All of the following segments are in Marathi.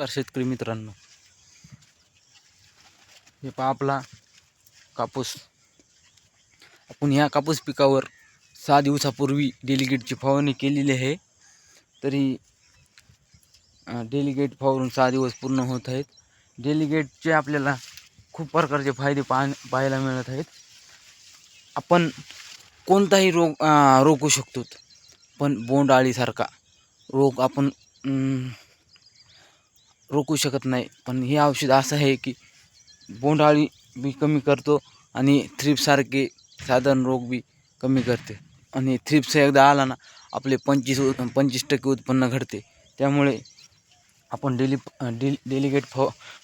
नमस्कार शेतकरी मित्रांनो. हे पहा आपला कापूस. आपण ह्या कापूस पिकावर सहा दिवसापूर्वी डेलिगेटची फवारणी केलेली आहे. तरी डेलिगेट फवारून सहा दिवस पूर्ण होत आहेत. डेलिगेटचे आपल्याला खूप प्रकारचे फायदे पाह पाहायला मिळत आहेत. आपण कोणताही रोग रोखू शकतो. पण बोंडअळीसारखा रोग आपण रोखू शकत नाही. पण हे औषध असं आहे की बोंडअळी बी कमी करतो आणि थ्रिपसारखे साधारण रोग बी कमी करते. आणि थ्रिप्स एकदा आला ना आपले पंचवीस पंचवीस टक्के उत्पन्न घडते. त्यामुळे आपण डेली डेली डेलिगेट फ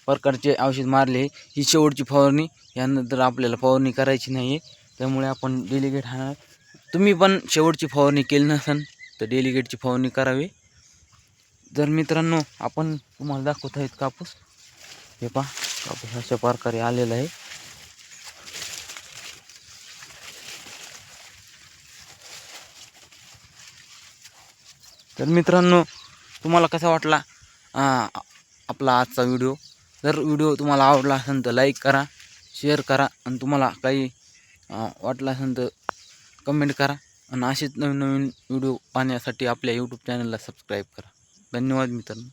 प्रकारचे औषध मारले ही शेवटची फवारणी यानंतर आपल्याला फवारणी करायची नाही आहे त्यामुळे आपण डेलिगेट हा तुम्ही पण शेवटची फवारणी केली नसेल तर डेलिगेटची फवारणी करावी. तर मित्रांनो आपण तुम्हाला दाखवत आहेत कापूस. हे पहा कापूस अशा प्रकारे आलेला आहे. तर मित्रांनो तुम्हाला कसा वाटला आपला आजचा व्हिडिओ? जर व्हिडिओ तुम्हाला आवडला असेल तर लाईक करा शेअर करा आणि तुम्हाला काही वाटलं असेल तर कमेंट करा. आणि असेच नवीन नवीन व्हिडिओ पाहण्यासाठी आपल्या यूट्यूब चॅनलला सबस्क्राईब करा. धन्यवाद मित्रांनो.